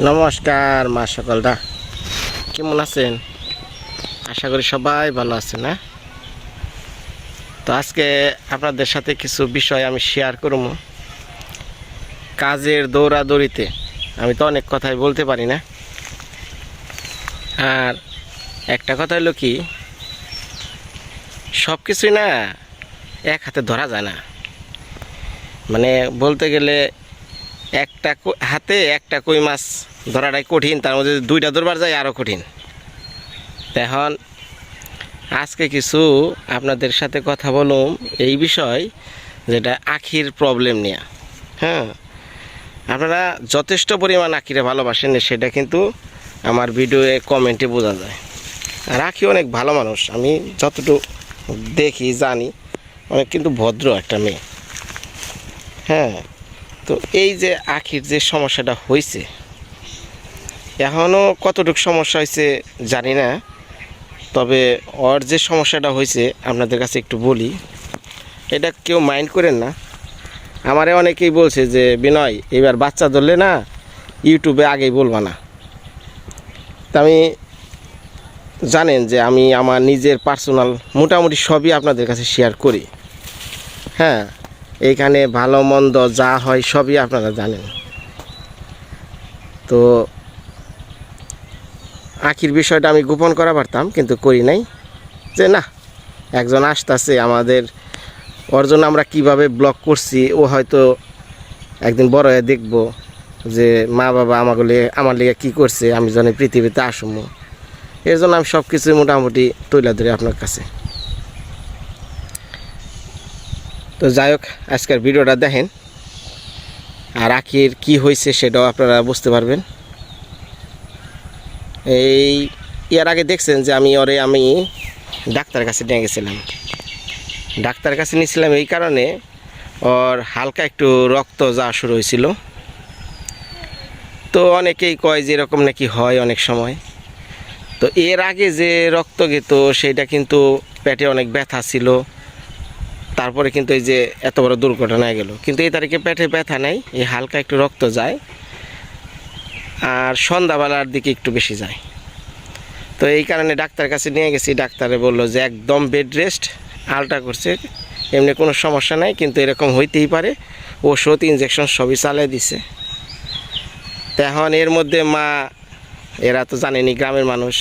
নমস্কার, মা সকলরা কেমন আছেন? আশা করি সবাই ভালো আছেন, না? তো আজকে আপনাদের সাথে কিছু বিষয় আমি শেয়ার করব। কাজের দৌড়াদৌড়িতে। আমি তো অনেক কথাই বলতে পারি, না? আর একটা কথা হলো কি সব কিছুই না এক হাতে ধরা যায় না। মানে বলতে গেলে একটা হাতে একটা কই মাছ ধরাটাই কঠিন, তার মধ্যে দুইটা ধরবার যায় আরও কঠিন। এখন আজকে কিছু আপনাদের সাথে কথা বলুম এই বিষয় যেটা আখির প্রবলেম নিয়ে। হ্যাঁ আপনারা যথেষ্ট পরিমাণ আখিরে ভালোবাসেন, সেটা কিন্তু আমার ভিডিওয়ে কমেন্টে বোঝা যায়। আর আখি অনেক ভালো মানুষ, আমি যতটুকু দেখি, জানি, অনেক কিন্তু ভদ্র একটা মেয়ে। হ্যাঁ তো এই যে আখির যে সমস্যাটা হয়েছে এখনও কতটুকু সমস্যা হয়েছে জানি না, তবে ওর যে সমস্যাটা হয়েছে আপনাদের কাছে একটু বলি, এটা কেউ মাইন্ড করেন না। আমারে অনেকেই বলছে যে, বিনয়, এবার বাচ্চা ধরলে না ইউটিউবে আগেই বলবা না। তা আমি জানেন যে আমি আমার নিজের পার্সোনাল মোটামুটি সবই আপনাদের কাছে শেয়ার করি। হ্যাঁ এইখানে ভালো মন্দ যা হয় সবই আপনারা জানেন। তো আখির বিষয়টা আমি গোপন করা পারতাম, কিন্তু করি নাই। যে না, একজন আসতেছে আমাদের, ওর জন্য আমরা কীভাবে ব্লগ করছি, ও হয়তো একদিন বড় হয়ে দেখব যে মা বাবা আমাকে আমার লিগে কী করছে, আমি যেন পৃথিবীতে আসব এর জন্য আমি সব কিছুই মোটামুটি তৈলা ধরে আপনার কাছে। তো যাই হোক, আজকের ভিডিওটা দেখেন। আর আখির কি হয়েছে সেটাও আপনারা বুঝতে পারবেন। এই এর আগে দেখছেন যে আমি ওরে আমি ডাক্তারের কাছে নিয়ে গেছিলাম। ডাক্তারের কাছে নিয়েছিলাম এই কারণে ওর হালকা একটু রক্ত যাওয়া শুরু হয়েছিল। তো অনেকেই কয় যে এরকম নাকি হয় অনেক সময়। তো এর আগে যে রক্ত গেত সেটা কিন্তু পেটে অনেক ব্যথা ছিল। তারপরে কিন্তু এই যে এত বড় দুর্ঘটনা গেল। কিন্তু এই তারিখে পেটে ব্যথা নেই, এই হালকা একটু রক্ত যায়, আর সন্ধ্যাবেলার দিকে একটু বেশি যায়। তো এই কারণে ডাক্তারের কাছে নিয়ে গেছি, ডাক্তারে বলল যে একদম বেড রেস্ট, আলট্রা করছে, এমনি কোনো সমস্যা নাই, কিন্তু এরকম হইতেই পারে, ওষুধ ইঞ্জেকশন সবই চালিয়ে দিছে। তো এখন এর মধ্যে মা, এরা তো জানেনি গ্রামের মানুষ,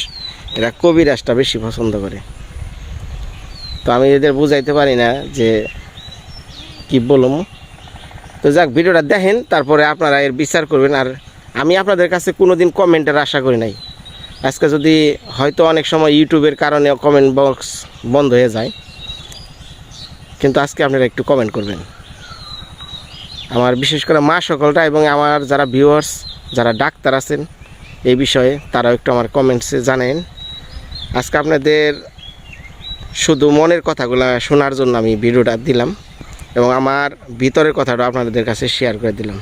এরা কবিরাজটা বেশি পছন্দ করে। তো আমি এদের বুঝাইতে পারি না যে কি বলুম। তো যাক, ভিডিওটা দেখেন, তারপরে আপনারা এর বিচার করবেন। আর আমি আপনাদের কাছে কোনো দিন কমেন্টের আশা করি নাই। আজকে যদি হয়তো অনেক সময় ইউটিউবের কারণে কমেন্ট বক্স বন্ধ হয়ে যায়। কিন্তু আজকে আপনারা একটু কমেন্ট করবেন। আমার বিশেষ করে মা সকলটা এবং আমার যারা ভিউয়ার্স যারা ডাক্তার আছেন, এই বিষয়ে তারাও একটু আমার কমেন্টসে জানেন আজকে আপনাদের শুধু মনের কথাগুলো শোনার জন্য আমি ভিডিওটা দিলাম এবং আমার ভিতরের কথাটা আপনাদের কাছে শেয়ার করে দিলাম।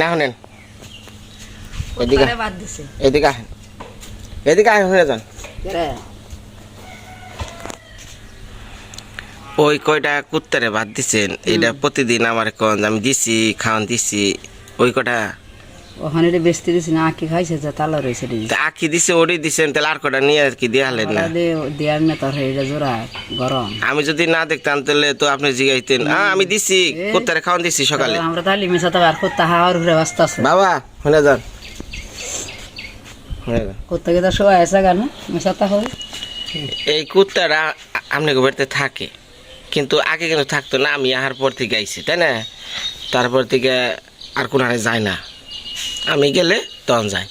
না শুনেন এদিকে এদিকে এদিকে যান। ওই কয়টা কুত্তারে ভাত দিছেন? এটা প্রতিদিন আমার কন আমি দিছি খাওয়ান দিছি ওই কটা? ওখানে রে বেচতে দিছি না আঁকি খাইছে যা তালা রয়েছে আখি দিছে ওরই দিছেন তাহলে আর কটা নিয়ে আর কি হলেন না? দেয়ার না তোর এটা জোড়া গরম। আমি যদি না দেখতাম তাহলে তো আপনি জিগাইতেন। আমি দিছি কুত্তারে খাওয়ান দিছি সকালে। আমরা তাহলে মিশা তো আর কোথা হাওয়ার ঘুরে বাস্তা আছে। বাবা শুনে যান। শুনে যান সবাই আসা গান মিশা তা হয় এই কুত্তারা আপনি বাড়িতে থাকে। কিন্তু আগে কিন্তু থাকতো না আমি আহার পর থেকে আইছি তাই না? তারপর থেকে আর কোনো হারে যায় না। আমি গেলে তখন যাই।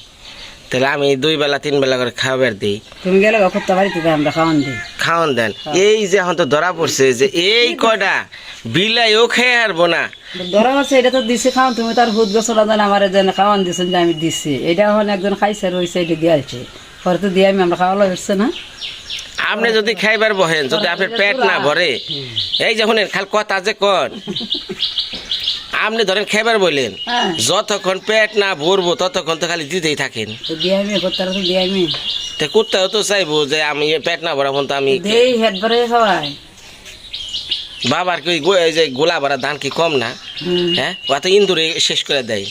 তাহলে আমি দুই বেলা তিন বেলা করে খাবার দিই। তুমি গেলে আমরা খাওয়ান দিই। খাওয়ান দেন। এই যে এখন তো ধরা পড়ছে যে এই কয়টা বিলাইও খেয়ে হারবো না। ধরা মারছে এটা তো দিছে খাওয়ান তুমি তার হুদ গোসলা দেন আমার যেন খাওয়ান দিছেন যে আমি দিছি। এটা এখন একজন খাইছে রয়েছে এটা দিয়ে তো দিয়ে আমি আমরা খাওয়ালো হচ্ছে না। আপনি যদি খাইবার বহেন যদি আপনার পেট না ভরে এই যে শুনেন খাল কথা যে কন। আপনি ধরেন খাইবার বললেন হ্যাঁ। যতক্ষণ পেট না ভরবো ততক্ষণ তো খালি দিতেই থাকেন। তো কুত্তাও তো চাইব যে আমি পেট না ভরা তো আমি বাবার কি যে গোলা ভরা ধান কি কম না? হ্যাঁ? ও তো ইন্দুরে শেষ করে দেয়।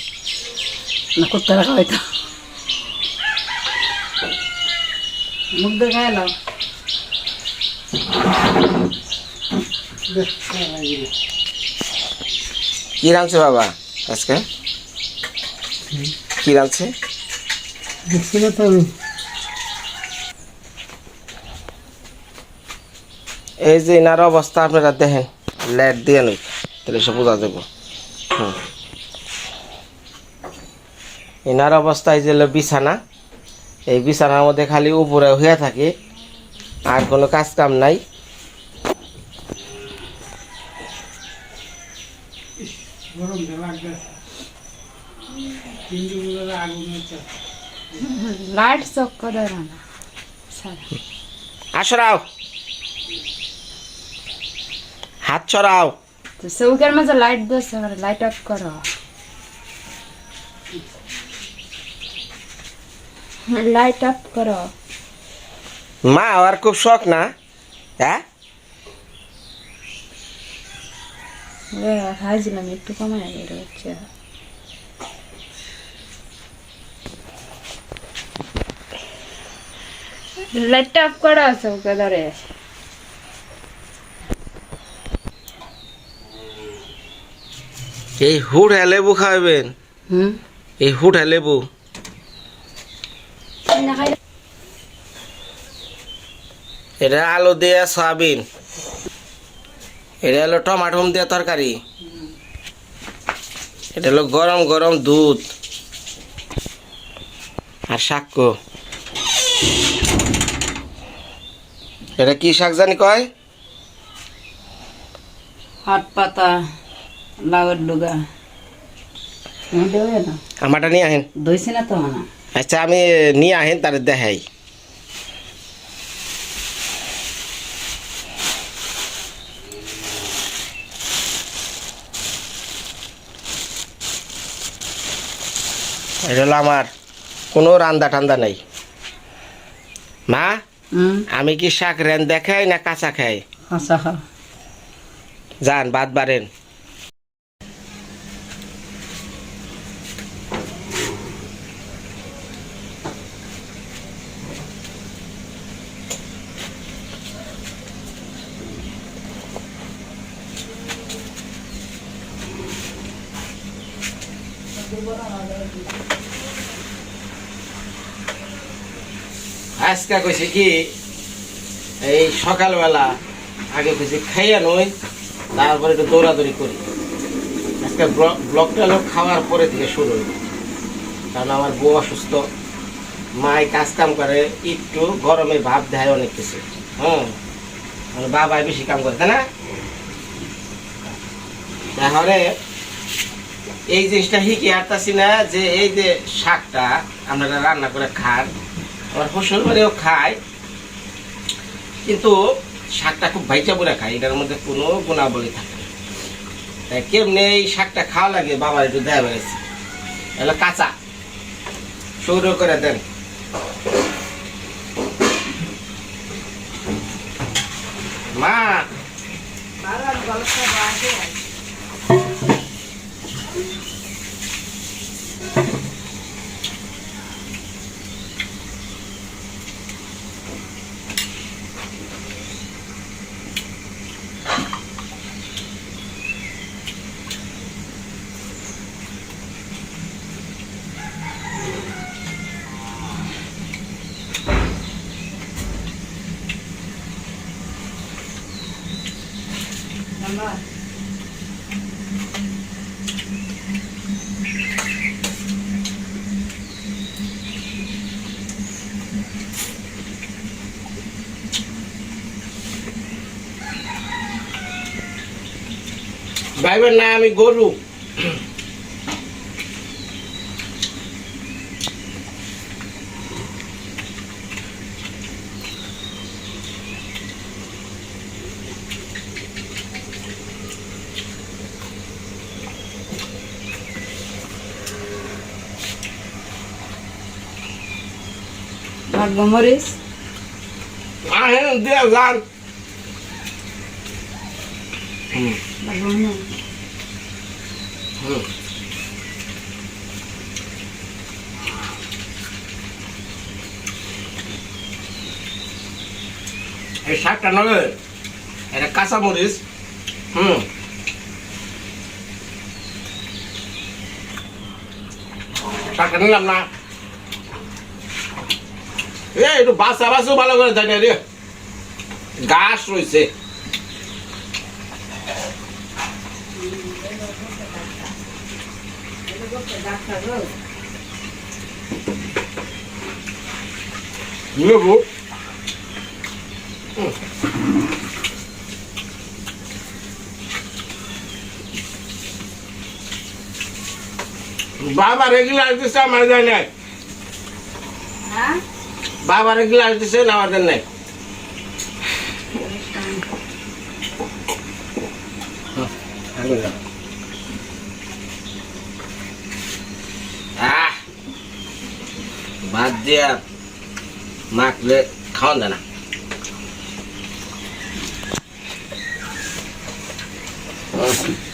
না করতারা খাওয়াই তো মুখ দিয়ে খাই কি রাঁধছে বাবা আজকে? কি রাঁধছে? দেখছি না তো আমি এই যে এনার অবস্থা আপনারা দেখেন। লাইট দিয়ে নই তাহলে সব বোঝা যাব। হুম। এনার অবস্থা এই যে বিছানা। এই বিছানার মধ্যে খালি উপরে হয়ে থাকে। আর কোনো কাজ কাম নাই। লাইট চক্ক ধরো না আসরাও হাত ছড়াও চৌকের মাঝে লাইট দিয়েছে লাইট অফ করো। লাইট অফ করো। মা আর খুব শখ না? হ্যাঁ? খাইছিলাম একটু কমায় বের হচ্ছে। লাইট অফ করো চৌকে ধরে। এই হুড়ে লেবু খাওয়াবেন? হুম? এই হুড়ে লেবু। এটা আলু দিয়ে সয়াবিন। এটা হলো টমাটো দিয়ে তরকারি। এটা হলো গরম গরম দুধ। আর শাক এটা কি শাক জানি কয়? হাত পাতা লাউয়ের লুগা তুমি আমারটা নিয়ে আহেন। দইছি না তো না আচ্ছা আমি নিয়ে আহেন তার দেখাই। এটা হলো আমার কোনো রান্দা টান্দা নেই। মা আমি কি শাক রেন দেখাই না কাঁচা খাই। যান বাদ বাড়েন। আজকে কইছে কি, এই সকালবেলা আগে কইছে খাইয়া নই, তারপরে একটু দৌড়াদৌড়ি করি। আজকে ব্লকটা হলো খাওয়ার পরে থেকে শুরু হইল। কারণ আমার বউ অসুস্থ মায় কাজ কাম করে, একটু গরমে ভাব দেয় অনেক কিছু হ্যাঁ? বাবাই বেশি কাম করে, তাই না? তাহলে এই জিনিসটা হিকে আরতাছি না যে এই যে শাকটা, আমরা রান্না করে খান আমার শ্বশুর বাড়িও খায়। কিন্তু শাকটা খুব ভাইচা পরে খায়, এটার মধ্যে কোনো গুণাবলী থাকে না। তাই কেমনে এই শাকটা খাওয়া লাগে, বাবার একটু দেয়া বেড়েছে এগুলো কাঁচা। সৌর করে দেন। মা! ভাইবেন না আমি গরু। লাগবো মরিচ আহেন দিয়ে যান লাগবো না এই শাকটা নবে। এটা কাঁচা মরিচ। হুম। শাকটা নিলাম না। এ একটু বাসা বাসু ভালো করে দেয়। না রে গাছ রয়েছে লেবু বাবা রেগুলার দিচ্ছে আমার যায় নাই হ্যাঁ বাবা রেগুলার দিচ্ছে আমার দেন নাই। বাদ দিয়া মাখলে খাওয়ান যায় না হ্যাঁ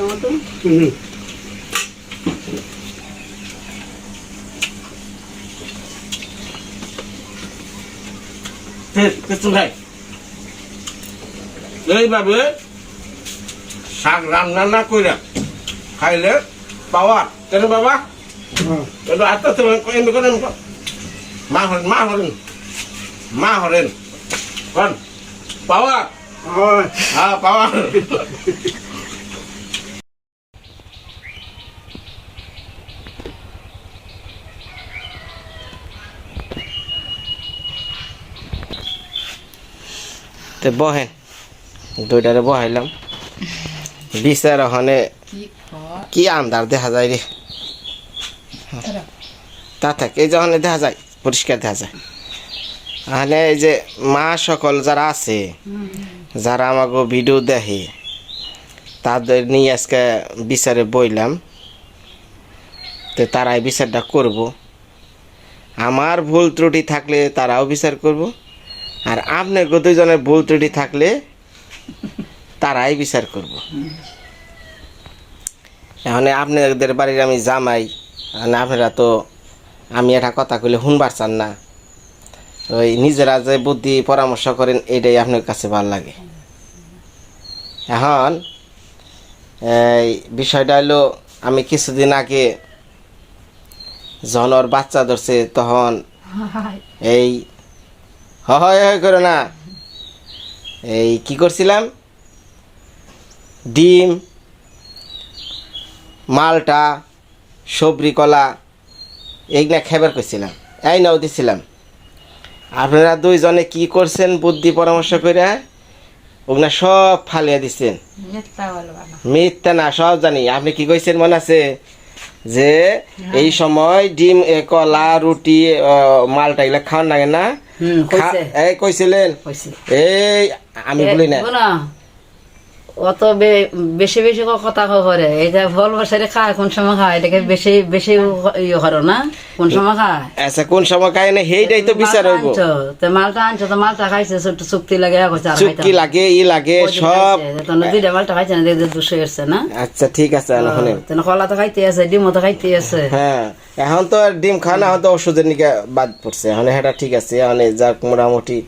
বলতে জানো তো, এটা তো না টমেটো হুম কিছু খাই এইভাবে শাক রান্না না কইরা খাইলে পাওয়া কেন বাবা হ্যাঁ একটু আত্মা তুমি এমনি করেন মা হরেন মা হরেন মা হরেন কন পাওয়া হয় হ্যাঁ তো বহেন দুইটারে বহাইলাম। বিচার ওখানে কি আন্দার দেখা যায় রে তা থাক এই যখন দেখা যায় পরিষ্কার দেখা যায়। তাহলে এই যে মা সকল যারা আছে যারা আমাকে ভিডিও দেখে তাদের নিয়ে আজকে বিচারে বইলাম তো তারাই বিচারটা করব। আমার ভুল ত্রুটি থাকলে তারাও বিচার করব। আর আপনার দুজনের ভুল ত্রুটি থাকলে তারাই বিচার করব। এখন আপনাদের বাড়ির আমি জামাই মানে আপনারা তো আমি একটা কথা কইলে শুনবার চান না। ওই নিজেরা যে বুদ্ধি পরামর্শ করেন এটাই আপনার কাছে ভালো লাগে। এখন এই বিষয়টা হলো আমি কিছুদিন আগে যখন ওর বাচ্চা ধরছে তখন এই হয় হয় করে না। এই কি করছিলাম? ডিম মালটা সবরি কলা এইগুলা খেবার করছিলাম। এই নাও দিছিলাম। আপনারা দুইজনে কি করছেন বুদ্ধি পরামর্শ করে? ওগুলা সব ফালিয়ে দিচ্ছেন মিথ্যা না সব জানি। আপনি কি কইছেন মনে আছে? যে এই সময় ডিম কলা রুটি মালটা এগুলা খাওয়ান লাগে না? এই কইছিলেন কইছে। এই আমি বলি না। অত বেশি বেশি কথা করে। এটা ফল বসারে খায় কোন সময় খায়? এটাকে বেশি বেশি ইয়ে করো না? কোন সময় খায়? আচ্ছা কোন সময় খাই না সেইটাই তো বিচার মালটা হইব। আনছো, তো মালটা আনছো তো মালটা খাইছে ছোট্ট চুক্তি লাগে চুক্তি লাগে ই লাগে সব দুইটা মালটা খাইছে না দেখতে দুশো এসছে না? আচ্ছা ঠিক আছে এখন তেন কলা তো খাইতে আছে ডিম তো খাইতে আছে। হ্যাঁ এখন তো আর ডিম খাওয়া না এখন তো ওষুধের নিকে বাদ পড়ছে। এখন এটা ঠিক আছে এখন যাক মোটামুটি।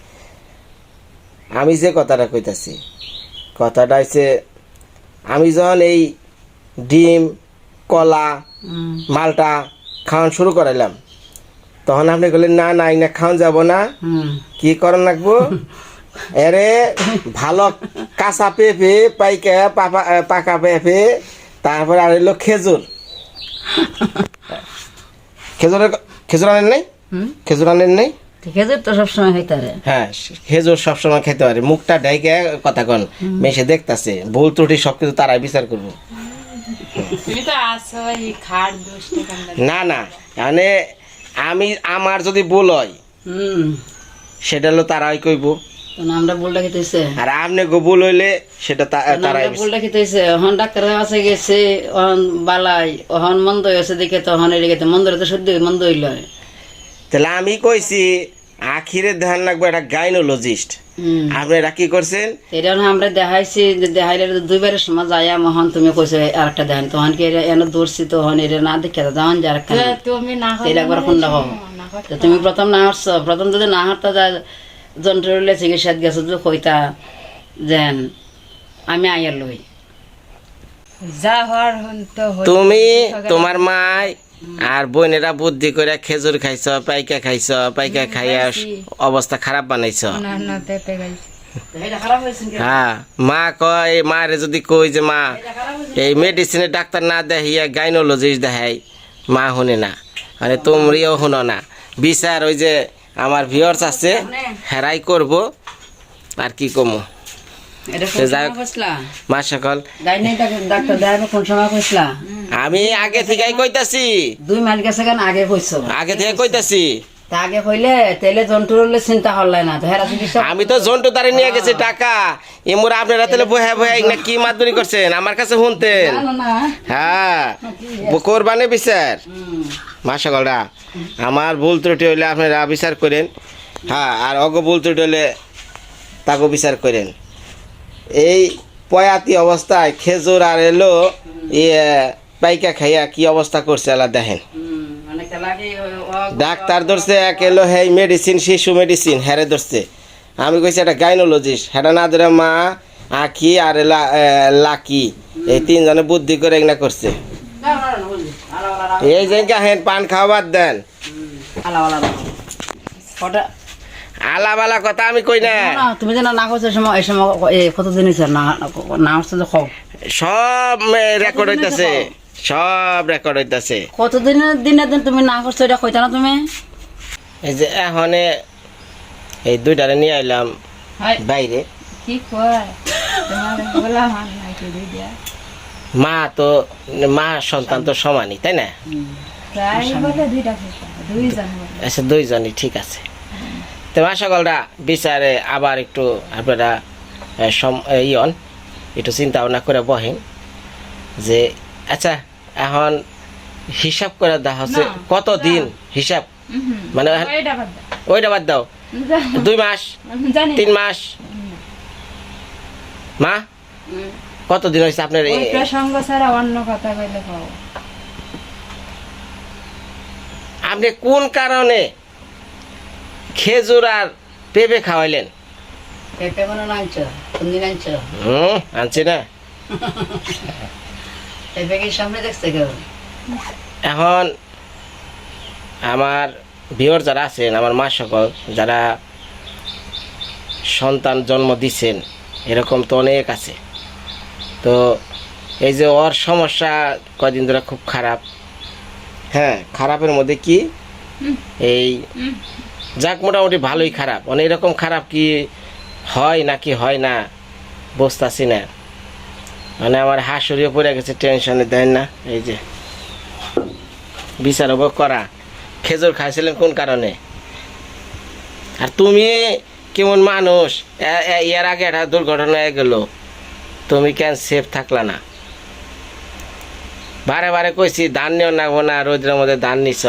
আমি যে কথাটা কইতাছি কথাটা হচ্ছে আমি যখন এই ডিম কলা মালটা খাওয়ান শুরু করাইলাম তখন আপনি বললেন না না না খাওয়ান যাব না। কি করেন লাগবো? এরে ভালো কাঁচা পেঁপে পাইকা পাপা পাকা পেঁপে তারপরে আর হইল খেজুর। খেজুরের খেজুর আনেন নাই? খেজুর আনেন নাই? আছে তো সবসময় হইতারে হ্যাঁ খেজুর সবসময় খেতে পারে। মুখটা ডাইকে কথা কন মেশে দেখতাছে ভুল ত্রুটি সবকিছু তারাই বিচার করব। না না মানে আমি আমার যদি ভুল হয় সেটা হলো তারাই কইব। আমরা খেতেছে আর আপনি গো ভুল হইলে সেটা তারাই আমরা বলটা খেতেছে ওহন ডাক্তার কাছে গেছে বালাই ওহন মন্দ হয়েছে দেখে তখন এদিকে তো মন্দ তো সত্যি মন্দ হইল তাহলে আমি কইছি আখিরে ধ্যান রাখব একটা গাইনোলজিস্ট। আপনারা কি করছেন? এটা আমরা দেখাইছি যে দেখাইলে দুইবারের সময় যাইয়া মহন তুমি কইছো আরেকটা দেখেন তখন কি এনে দৌড়ছি তখন এটা না দেখে তখন যে আরেকটা তুমি না এটা একবার ফোন রাখো তুমি প্রথম না হারছো প্রথম যদি না যন্ত্রলে চিকিৎসাত গেছো তো কইতা যেন আমি আইয়ার লই। যা হওয়ার তুমি তোমার মাই আর বোনেরা বুদ্ধি করে খেজুর খাইছ পাইকা খাইছ পাইকা খাইয়া অবস্থা খারাপ বানাইছ? হ্যাঁ মা কয় মারে যদি কই যে মা এই মেডিসিনের ডাক্তার না দেখাইয়া গাইনোলজিস্ট দেখাই মা শুনে না। মানে তোমরিও শুনো না। বিচার ওই যে আমার ভিওর্স আছে হেরাই করব আর কি কমু? আমি আগে থেকেই কইতাছি। দুই মাইল গেছে কেন? আগে কইছো। আগে থেকে কইতাছি। আগে কইলে তেলে যন্ত্রলে চিন্তা হল্লাই না তো আমি তো জন্টু তারে নিয়ে গেছি টাকা। এমুর আপনারা তাহলে বহে বহে না কি করছেন? আমার কাছে শুনতেন। হ্যাঁ কোরবানি বিচার। মাসাগলরা আমার ভুল ত্রুটি হইলে আপনারা বিচার করেন। হ্যাঁ আর অগ ভুল ত্রুটি হইলে তাকে বিচার করেন। এই পয়াতি অবস্থায় খেজুর আর এলো ইয়ে পাইকা খাইয়া কি অবস্থা করছে আল্লাহ দেখেন ডাক্তার ধরছে এক এলো হেই মেডিসিন শিশু মেডিসিন হ্যারে ধরছে আমি কইছি এটা গাইনোলজিস্ট হেটা না ধরে মা আখি আর লাকি এই তিনজনে বুদ্ধি করে এগুলা করছে। আলা, আলা, আলা। এই যে হেন পান খাওয়াবার দেন আলা, আলা, আলা। কটা আলা বালা কথা আমি কই না। তুমি যেন না করছ সময় এই সময় এই কতদিন হয়েছে না না হচ্ছে যে খাও সব রেকর্ড হইতাছে। সব রেকর্ড হইতাছে। কতদিনের দিনের দিন তুমি না করছ এটা কইতা না তুমি? এই যে এখন এই দুইটারে নিয়ে আইলাম বাইরে। কি কয়? মা তো মা সন্তান তো সমানই তাই না? আচ্ছা দুইজনই ঠিক আছে। তো সকলরা বিচারে আবার একটু আপনারা সম- ইয়ন একটু চিন্তা ভাবনা করে বহেন যে আচ্ছা এখন হিসাব করে দেখা হচ্ছে কত দিন হিসাব? মানে ওইটা বাদ দাও। দুই মাস তিন মাস। মা কত দিন হয়েছে আপনার ওই এ- প্রসঙ্গ ছাড়া অন্য কথা কইলে আপনি কোন কারণে খেজুর আর পেঁপে খাওয়াইলেন। পেঁপে কোনো আনছো কোন দিন হুম আনছি না। পেঁপে কি সামনে দেখছে কেউ? এখন আমার বিয়র যারা আছেন আমার মা সকল যারা সন্তান জন্ম দিছেন এরকম তো অনেক আছে। তো এই যে ওর সমস্যা কয়দিন ধরে খুব খারাপ। হ্যাঁ খারাপের মধ্যে কি? এই যাক, মোটামুটি ভালোই খারাপ। মানে এরকম খারাপ কি হয় নাকি হয় না, বুঝতেছি না। মানে আমার হাসুরিও পড়ে গেছে, টেনশনে, দেন না, এই যে। বিচার করা। খেজুর খাইছিলেন কোন কারণে? আর তুমি কেমন মানুষ? এর আগে একটা দুর্ঘটনা হয়ে গেল। তুমি কেন সেফ থাকলা না? বারে বারে কইছি, ধান নিও না না, রোদ্রের মধ্যে ধান নিছ।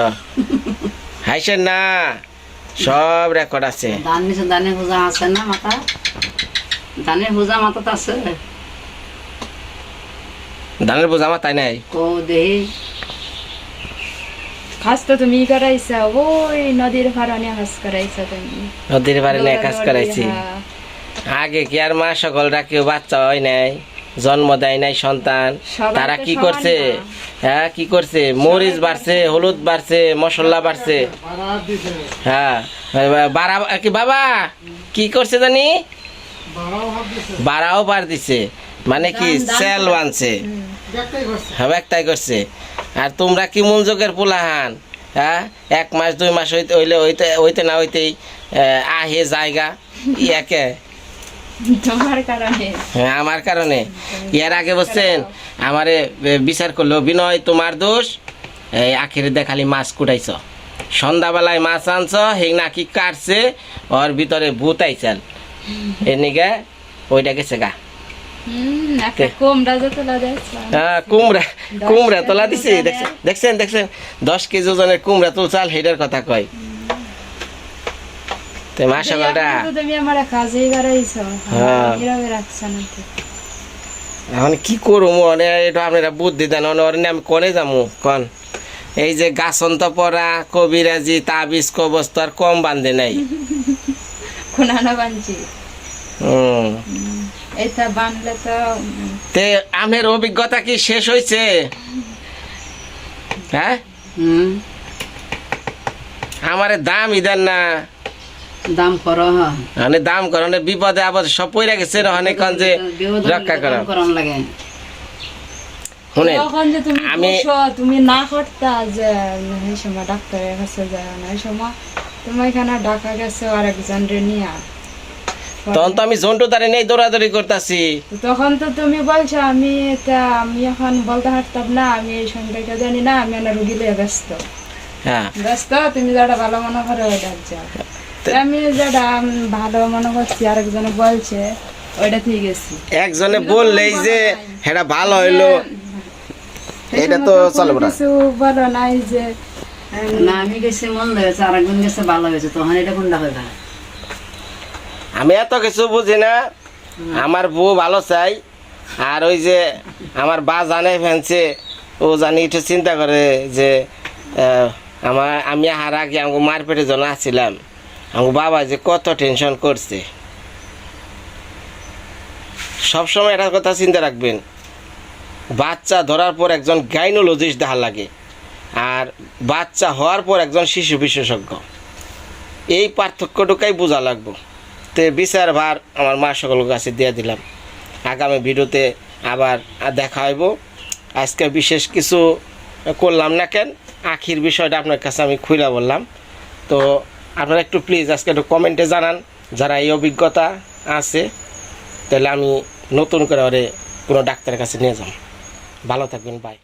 হাইছেন না। সব রেকর্ড আছে। না মাথা মাথাতে ধানের বোঝা আমার তাই নাই? ও দেহি। খাস তো তুমি করাইছা ওই নদীর ফারানে খাস করাইছা তুমি। নদীর কাজ দৌড়াদৌড়ি, করাইছি। আগে কি আর মা সকল কেউ বাচ্চা হয় নাই? জন্ম দেয় নাই সন্তান। তারা কি করছে? হ্যাঁ কি করছে? মরিচ বাড়ছে হলুদ বাড়ছে মশলা বাড়ছে। হ্যাঁ বাড়া কি বাবা? কি করছে জানি? বাড়াও বার দিছে। মানে কি? সেল বানছে। হ্যাঁ একটাই করছে। আর তোমরা কি মনযোগের পোলাহান? হ্যাঁ এক মাস দুই মাস হইতে হইলে হইতে হইতে না হইতেই আহ, আহে জায়গা। ইয়াকে হ্যাঁ আমার কারণে। এর আগে বলছেন আমারে বিচার করল বিনয় তোমার দোষ? এই আখেরে দেখালি মাছ কুটাইছ। সন্ধ্যাবেলায় মাছ আনছ হেং নাকি কাটছে ওর ভিতরে ভূত আইছাল। এনিকে ওইটা গেছে গা। কোমড়া হ্যাঁ কুমড়া তোলা দিছে দেখছেন দেখছেন দেখছেন দশ কেজি ওজনের কুমড়া তুলছাল হেডের কথা কয়। তো সকালটা তুমি আমার কাজেই করাইছো হ্যাঁ। কীভাবে রাখছো না এখন কি করব? মানে এটা আপনারা বুদ্ধি দেন। আমি করে যাব কন? এই যে গাছন্ত পড়া কবিরাজি তাবিজ কবস্তর কম বান্ধে নাই। খুনানো বানছি হুম। এটা বানলে তো উম, তে আপনার অভিজ্ঞতা কি শেষ হয়েছে হ্যাঁ? হুম। আমারে দাম ইদেন না। দাম করো হ্যাঁ। মানে দাম করনে বিপদে আবার সব পইরা গেছে অনেক যে রক্ষা করা লাগে। তুমি আমি- তুমি না করতা যে এই সময় ডাক্তারের কাছে যায় না এই সময় তুমি এখানে ডাকা গেছে আর একজন রে নিয়ে। তখন তো আমি জন্টু তারে নেই দৌড়াদৌড়ি করতেছি। তখন তো তুমি বলছো আমি এটা আমি এখন বলতে পারতাম না আমি এই জানি না আমি না রুগী লিয়ে ব্যস্ত। হ্যাঁ। ব্যস্ত তুমি যেটা ভালো মনে করো ওইটা যাও তো আমি যেটা ভালো মনে করছি আরেকজনে বলছে ওইটা ঠিক গেছি একজনে বললেই যে এটা ভালো হইল। এটা তো চলবে না। কিছু বলো নাই যে না আমি গেছি মন হয়েছে আর একজন গেছে ভালো হয়েছে তখন এটা কোনটা হইবা আমি এত কিছু বুঝি না। আমার বউ ভালো চাই আর ওই যে আমার বা জানে ফেনছে ও জানি একটু চিন্তা করে যে আমার আমি হারা আগে আমাকে মার পেটে জন আসছিলাম। আমার বাবা যে কত টেনশন করছে। সবসময় একটা কথা চিন্তা রাখবেন। বাচ্চা ধরার পর একজন গাইনোলজিস্ট দেখা লাগে, আর বাচ্চা হওয়ার পর একজন শিশু বিশেষজ্ঞ। এই পার্থক্যটুকাই বোঝা লাগবো। তে বিচার ভার আমার মা সকলের কাছে দিয়ে দিলাম। আগামী ভিডিওতে আবার দেখা হইব। আজকে বিশেষ কিছু করলাম না কেন, আখির বিষয়টা আপনার কাছে আমি খুলে বললাম। তো আপনারা একটু প্লিজ আজকে একটু কমেন্টে জানান, যারা এই অভিজ্ঞতা আছে, তাহলে আমি নতুন করে ওরে কোনো ডাক্তারের কাছে নিয়ে যাব। ভালো থাকবেন বাই